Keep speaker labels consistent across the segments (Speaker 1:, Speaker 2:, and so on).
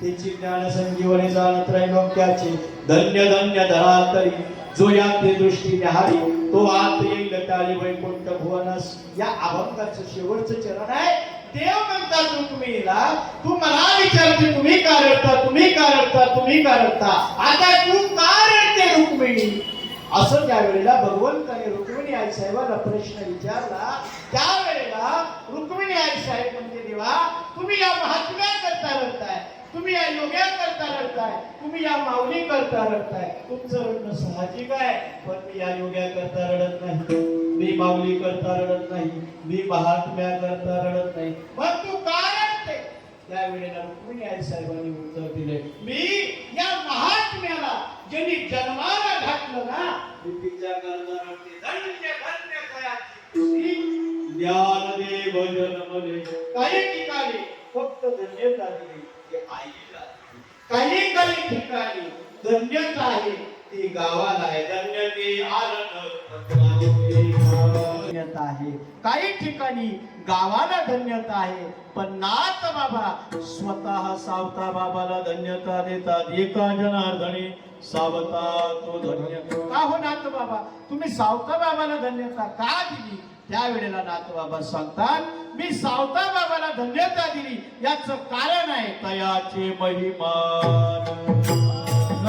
Speaker 1: त्याची ज्ञान संजीवने जाणत त्रैलोक्याचे धन्य धन्य धरातरी जो या ते दृष्टी निहारी तो आत येईल टाळी वैकुंठ भुवनास. या अभंगाचं शेवटचं चरण आहे. देव म्हणतात तुम्हीला तू मला विचारते तुम्ही का रडता? तुम्ही का रडता? तुम्ही का रडता? आता तू का रडते रुक्मिणी? असं त्यावेळेला भगवंताने रुक्मिणी आई साहेबाला प्रश्न विचारला. त्यावेळेला रुक्मिणी आई साहेब म्हणजे या माऊली करता रडताय. तुमचं रडणं साहजिक आहे पण मी या योग्या करता रडत नाही. मी माऊली करता रडत नाही. मी महात्म्या करता रडत नाही. मग तू का रडते त्यावेळेला रुक्मिणी आई साहेबांनी उत्तर दिले. मी या महात्म्याला ज्यांनी जन्माला घातलं ना मी तिच्या करता रडते धन्य धन्य ज्ञान देव जन्मले काही ठिकाणी फक्त धन्यता दिली की आईला काही काही ठिकाणी धन्यता आहे. ती गावाला आहे. धन्य ते धन्यता आहे. काही ठिकाणी गावाला धन्यता आहे पण नाच बाबा स्वतः सावता बाबाला धन्यता देतात. एका जनार्दनी सावता तो धन्य का हो नाथ बाबा? तुम्ही सावता बाबाला धन्यता का दिली? त्यावेळेला नाथ बाबा सांगतात मी सावता बाबाला धन्यता दिली. याच कारण आहे तयाचे महिमान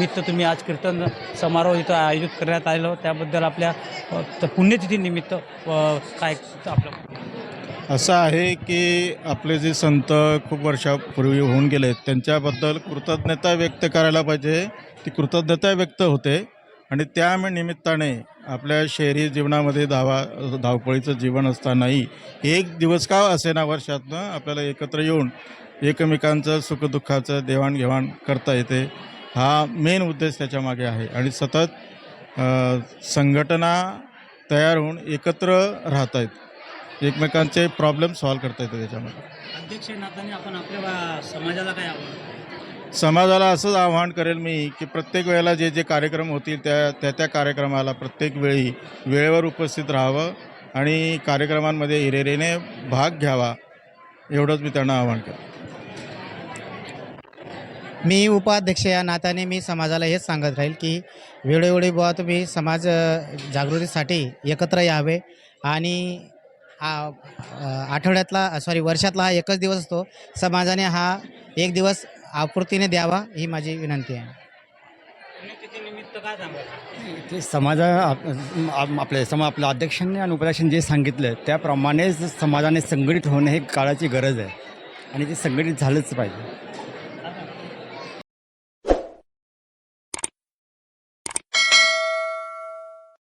Speaker 2: निमित्त तुम्ही आज कीर्तन समारोह इथं आयोजित करण्यात आलेलो त्याबद्दल आपल्या पुण्यतिथीनिमित्त काय आपलं
Speaker 3: असं आहे की आपले जे संत खूप वर्षापूर्वी होऊन गेले त्यांच्याबद्दल कृतज्ञता व्यक्त करायला पाहिजे. ती कृतज्ञता व्यक्त होते. आणि त्या निमित्ताने आपल्या शहरी जीवनामध्ये धावा धावपळीचं जीवन असतानाही एक दिवस का असेना वर्षातनं आपल्याला एकत्र येऊन एकमेकांचं सुखदुःखाचं देवाणघेवाण करता येते. हा मेन उद्देश त्याच्यामागे आहे. आणि सतत संघटना तयार होऊन एकत्र राहत आहेत एकमेकांचे प्रॉब्लेम सॉल्व करता येते त्याच्यामध्ये
Speaker 2: अध्यक्ष नात्याने आपण आपल्या समाजाला काय
Speaker 3: समाजाला असंच आवाहन करेल मी की प्रत्येक वेळेला जे जे कार्यक्रम होतील त्या त्या त्या कार्यक्रमाला प्रत्येक वेळी वेळेवर उपस्थित राहावं आणि कार्यक्रमांमध्ये हिरेरीने भाग घ्यावा एवढंच मी त्यांना आवाहन करेन
Speaker 4: मी उपाध्यक्ष या नात्याने मी समाजाला हेच सांगत राहील की वेळोवेळी बुवा तुम्ही समाज जागृतीसाठी एकत्र यावे आणि आठवड्यातला सॉरी वर्षातला हा एकच दिवस असतो. समाजाने हा एक दिवस आपुर्तीने द्यावा ही माझी विनंती आहे.
Speaker 5: ते समाजा आप- आप- आपले समा आपल्या अध्यक्षांनी आणि उपाध्यक्षांनी जे सांगितलं त्याप्रमाणेच समाजाने संघटित होणं हे काळाची गरज आहे. आणि ते संघटित झालंच पाहिजे.